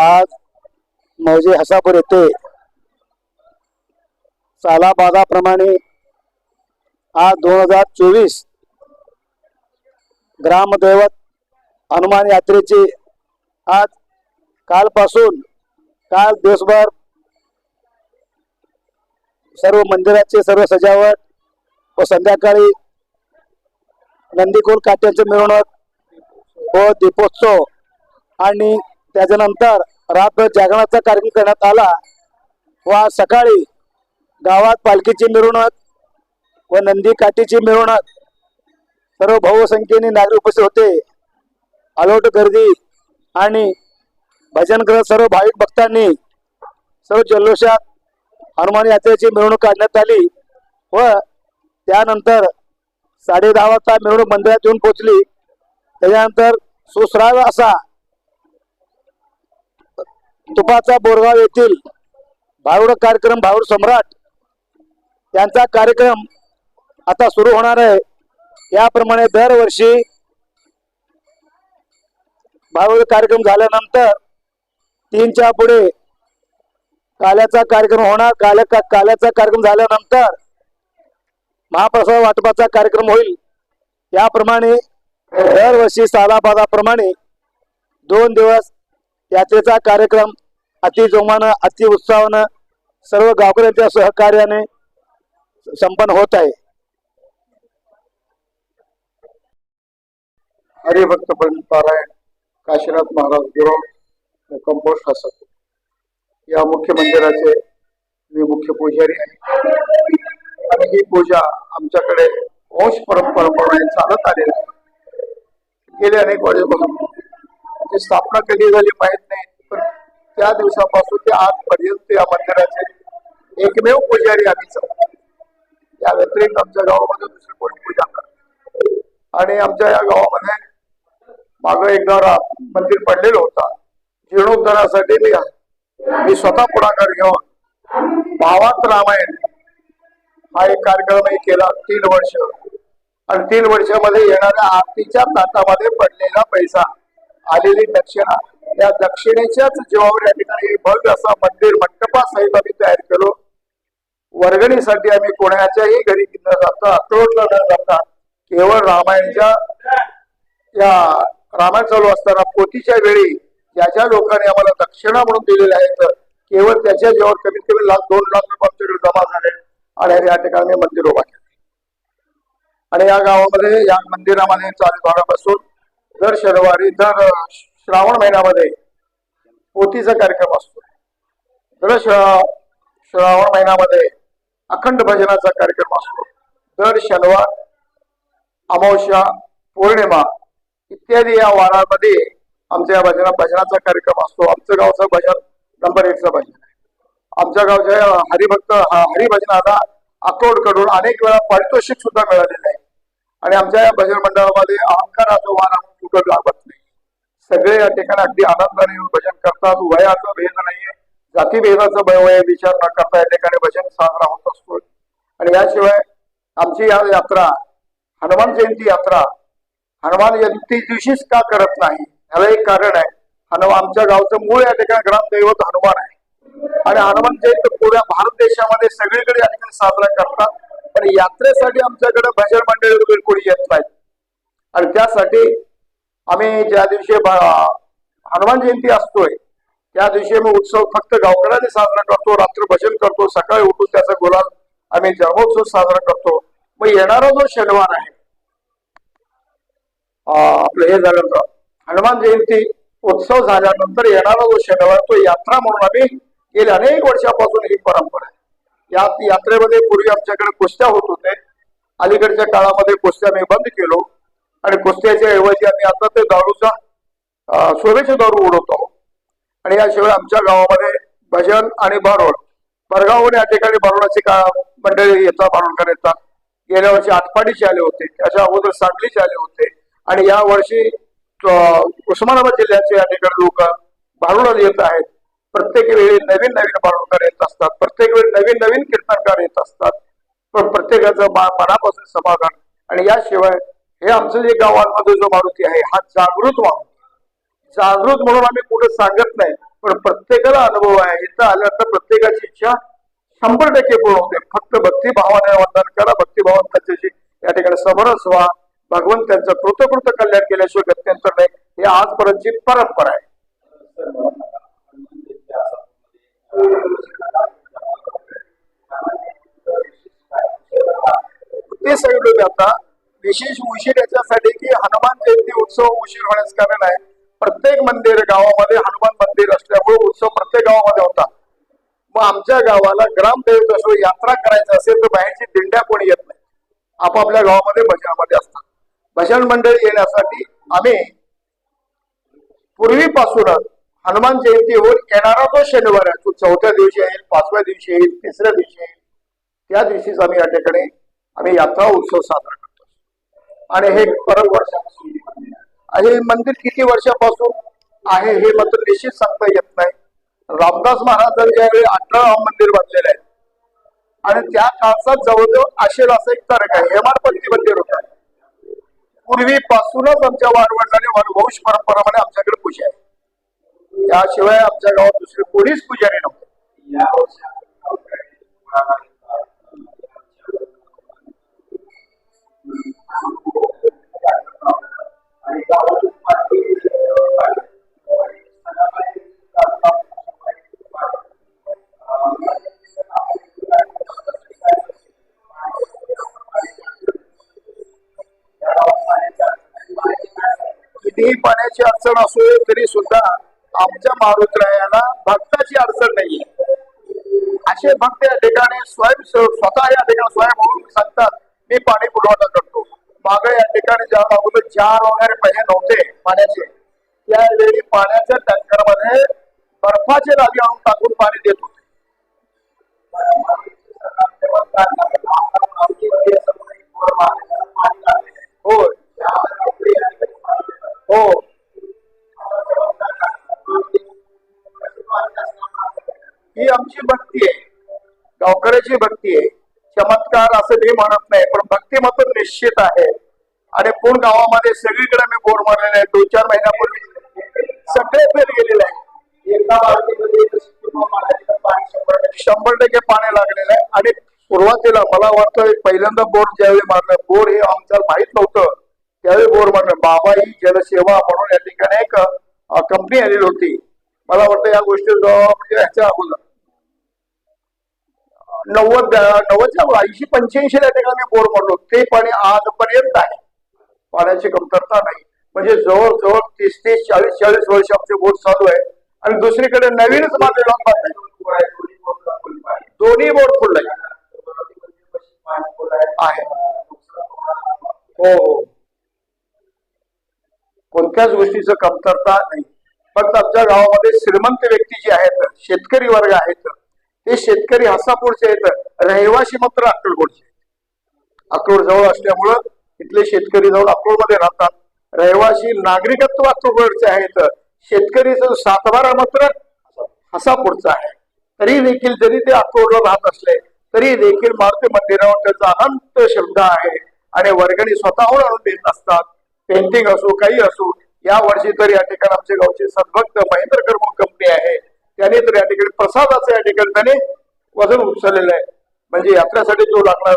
आज मौजे हसापूर येथे सालाबादाप्रमाणे हा दोन हजार चोवीस ग्रामदैवत हनुमान यात्रेचे आज कालपासून काल दिवसभर सर्व मंदिराचे सर्व सजावट व संध्याकाळी नंदीकोल काट्यांचे मिरवणूक व दीपोत्सव आणि त्याच्यानंतर रात्र जागरणाचा कार्यक्रम करण्यात आला व सकाळी गावात पालखीची मिरवणूक व नंदी काठीची मिरवणूक सर्व बहुसंख्येने नागरिक उपस्थित होते. अलोट गर्दी आणि भजन करत सर्व भाविक भक्तांनी सर्व जल्लोषात हनुमान यात्रेची मिरवणूक काढण्यात आली व त्यानंतर साडे दहा वाजता मिरवणूक मंदिरात येऊन पोहोचली. त्याच्यानंतर सुसराव असा तुपाचा बोरगाव येथील भारूड कार्यक्रम भारूड सम्राट यांचा कार्यक्रम आता सुरू होणार आहे. याप्रमाणे दरवर्षी भारूड कार्यक्रम झाल्यानंतर तीनच्या पुढे काल्याचा कार्यक्रम होणार. काल्या का- काल्याचा कार्यक्रम झाल्यानंतर महाप्रसाद वाटपाचा कार्यक्रम होईल. याप्रमाणे दरवर्षी साधापादाप्रमाणे दोन दिवस यात्रेचा कार्यक्रम अतिजोमानं अति उत्साहानं सर्व गावकऱ्यांच्या सहकार्याने संपन्न होत आहे. हरिभक्त पंडित पारायण काशीनाथ महाराज गिरोळ कंपोस्ट असत या मुख्य मंदिराचे मी मुख्य पुजारी आहे. आणि ही पूजा आमच्याकडे वंश परंपराप्रमाणे चालत आलेली आहे. गेले अनेक वर्षापासून त्याची म्हणजे स्थापना कधी झाली माहीत नाही पण त्या दिवसापासून ते आजपर्यंत या मंदिराचे एकमेव पुजारी आम्हीच या व्यतिरिक्त आमच्या गावामध्ये दुसरी कोणी पूजा करतात आणि आमच्या या गावामध्ये माग एकदा मंदिर पडलेलं होता. जीर्णोद्धारासाठी मी मी स्वतः पुढाकार घेऊन भावात रामायण हा एक कार्यक्रमही केला तीन वर्ष. आणि तीन वर्षामध्ये येणाऱ्या आरतीच्या ताटामध्ये पडलेला पैसा आलेली दक्षिणा. या दक्षिणेच्याच जीवावर या ठिकाणी भव्य असा मंदिर मंडपासहित आम्ही तयार केलो. वर्गणीसाठी आम्ही कोणाच्याही घरी न जाता अक्रोडला न जाता केवळ रामायणच्या या रामायण चालू असताना पोतीच्या वेळी ज्या ज्या लोकांनी आम्हाला दक्षिणा म्हणून दिलेल्या आहेत केवळ त्याच्या जेव्हा कमीत कमी लाख दोन लाख रुपये आमच्याकडे जमा झाले आणि या ठिकाणी मंदिर उभा केले. आणि या गावामध्ये या मंदिरामध्ये चालू भागापासून दर शनिवारी दर श्रावण महिन्यामध्ये पोतीचा कार्यक्रम असतो. दर श्रा- श्रावण महिन्यामध्ये अखंड भजनाचा कार्यक्रम असतो. दर शनिवार अमावस्या पौर्णिमा इत्यादी या वारामध्ये आमच्या या भजना भजनाचा कार्यक्रम असतो. आमचं गावचं भजन नंबर एकचं भजन आहे. आमच्या गावच्या हरिभक्त हा- हरिभजनाला अकोडकडून अनेक वेळा पारितोषिक सुद्धा मिळालेलं आहे. आणि आमच्या या भजन मंडळामध्ये अहंकाराचा वारा कुठं लागत नाही. सगळे या ठिकाणी अगदी आनंदाने येऊन भजन करतात. वयाचा भेद नाहीये. जातीभेदाचा वय विचार न करता या ठिकाणी भजन साजरा होत असतो. आणि याशिवाय आमची या यात्रा हनुमान जयंती यात्रा हनुमान जयंती दिवशीच का करत नाही? ह्याला एक कारण आहे. हनुमान आमच्या गावचं मूळ या ठिकाणी ग्रामदैवत हनुमान आहे. आणि हनुमान जयंती पुऱ्या भारत देशामध्ये सगळीकडे या ठिकाणी साजरा करतात. पण यात्रेसाठी आमच्याकडे भजन मंडळी वगैरे कोणी येत नाहीत. आणि त्यासाठी आम्ही ज्या दिवशी हनुमान जयंती असतोय त्या दिवशी मी उत्सव फक्त गावकऱ्यांनी साजरा करतो रात्र भजन करतो सकाळी उठून त्याचा गुलाल आम्ही जन्मोत्सव साजरा करतो. मग येणारा जो शनिवार आहे आपलं हे झाल्यानंतर हनुमान जयंती उत्सव झाल्यानंतर येणारा जो शनिवार तो यात्रा म्हणून आम्ही गेल्या अनेक वर्षापासून ही परंपरा आहे. या यात्रेमध्ये पूर्वी आमच्याकडे कुस्त्या होत होते. अलीकडच्या काळामध्ये कुस्त्या मी बंद केलो. आणि कुस्त्याच्या ऐवजी आम्ही आता ते दारूचा अं, शोभेचे दारू उडवतो आणि याशिवाय आमच्या गावामध्ये भजन आणि बारोड बरगावहून या ठिकाणी बारोडाचे का मंडळी येतात बारोडकर येतात. गेल्या वर्षी आटपाडीचे आले होते. त्याच्या अगोदर सांगलीचे आले होते. आणि या वर्षी उस्मानाबाद जिल्ह्याचे या ठिकाणी लोक बारोडाला येत आहेत. प्रत्येक वेळी नवीन नवीन बारोडकर येत असतात. प्रत्येक वेळी नवीन नवीन कीर्तनकार येत असतात. पण प्रत्येकाचं मनापासून समाधान. आणि याशिवाय हे आमचं जे गावांमध्ये जो मारुती आहे हा जागृत माणूस जागृत म्हणून आम्ही कुठे सांगत नाही पण प्रत्येकाला अनुभव आहे. इथं आल्यानंतर प्रत्येकाची इच्छा शंभर टक्के पूर्ण होते. फक्त भक्तिभावाने वंदन करा. भक्तिभावान त्याच्याशी या ठिकाणी समरस व्हा. भगवंत त्यांचं कृतकृत कल्याण केल्याशिवाय गत्यंतर नाही. हे आजपर्यंतची परंपरा आहे. ते सांगितलं मी आता विशेष उशीर याच्यासाठी की हनुमान जयंती उत्सव उशीर होण्याचं कारण आहे. प्रत्येक मंदिर गावामध्ये हनुमान मंदिर असल्यामुळे उत्सव प्रत्येक गावामध्ये होता. मग आमच्या गावाला ग्रामदैवत असो यात्रा करायचं असेल तर बाहेरची दिंड्या कोणी येत नाही. आपापल्या गावामध्ये भजनामध्ये असतात. भजन मंडळी येण्यासाठी आम्ही पूर्वीपासूनच हनुमान जयंतीवर येणारा जो शनिवार आहे तो चौथ्या दिवशी येईल पाचव्या दिवशी येईल तिसऱ्या दिवशी येईल त्या दिवशीच आम्ही या ठिकाणी आम्ही यात्रा उत्सव साजरा करतो. आणि हे परत वर्षापासून आणि हे मंदिर किती वर्षापासून आहे हे मात्र निश्चित सांगता येत नाही. रामदास महाराजांनी ज्यावेळी अठरा मंदिर बांधलेलं आहे आणि त्या काळचा जवळजवळ असेल असं एक तारख आहे हेमाडपंथी मंदिर पूर्वीपासूनच आमच्या वारवडिलांनी वंश परंपरामध्ये आमच्याकडे पूजा आहे. त्याशिवाय आमच्या गावात दुसरे कोणीच पुजारी नव्हते. कितीही पाण्याची अडचण असो तरी सुद्धा आमच्या मारुतरायाला भक्ताची अडचण नाहीये. असे भक्त या ठिकाणी स्वयं स्वतः या ठिकाणी स्वयं होऊन सांगतात मी पाणी पुरवठा करतो. मागे या ठिकाणी ज्या अगोदर चार वगैरे पहिले नव्हते पाण्याचे त्यावेळी पाण्याच्या टँकरमध्ये बर्फाचे लागे आणून टाकून पाणी देत होते. पाणी हो ही आमची भक्ती आहे गावकऱ्याची भक्ती आहे. चमत्कार असं मी म्हणत नाही पण भक्ती मात्र निश्चित आहे. आणि पूर्ण गावामध्ये सगळीकडे मी बोर मारलेले आहे. दोन चार महिन्यापूर्वी सगळे फेर गेलेले आहे शंभर टक्के. पाणी लागलेलं आहे. आणि सुरुवातीला मला वाटतं पहिल्यांदा बोर ज्यावेळी मारलं बोर हे आमच्याला माहीत नव्हतं. त्यावेळी बोर मारलं. बाबा ही जलसेवा म्हणून या ठिकाणी एक कंपनी आलेली होती. मला वाटतं या गोष्टी म्हणजे ह्याच्या अगोदर. नव्वद नव्वदच्या ऐंशी पंच्याऐंशी या ठिकाणी बोर मारलो. ते पाणी आजपर्यंत आहे. पाण्याची कमतरता नाही. म्हणजे जवळजवळ तीस तीस चाळीस चाळीस वर्ष आमचे बोर चालू आहे. आणि दुसरीकडे नवीनच मारलेला दोन्ही बोर फुल आहे. हो हो. कोणत्याच गोष्टीचं कमतरता नाही. फक्त आमच्या गावामध्ये श्रीमंत व्यक्ती जे आहेत शेतकरी वर्ग आहेत ते शेतकरी हसापूरचे आहेत रहिवाशी मात्र अक्कलकोटचे आहेत. अक्रोड जवळ असल्यामुळं इथले शेतकरी जाऊन अक्रोडमध्ये राहतात. रहिवासी नागरिकत्व अक्रोडचे आहेत. शेतकरीचं सातबारा मात्र हसापूरचा आहे. तरी देखील जरी ते अक्रोडला राहत असले तरी देखील मारुती मंदिरावर त्याचा अनंत शब्द आहे. आणि वर्गणी स्वतःहून आणून देत असतात पेंटिंग असो काही असो या वर्षी तर या ठिकाणी आमचे गावचे सद्भक्त महेंद्र कर्म कंपनी आहे. त्याने तर या ठिकाणी प्रसादाचं या ठिकाणी त्याने वजन उचललेलं आहे. म्हणजे यात्रेसाठी जो लागणार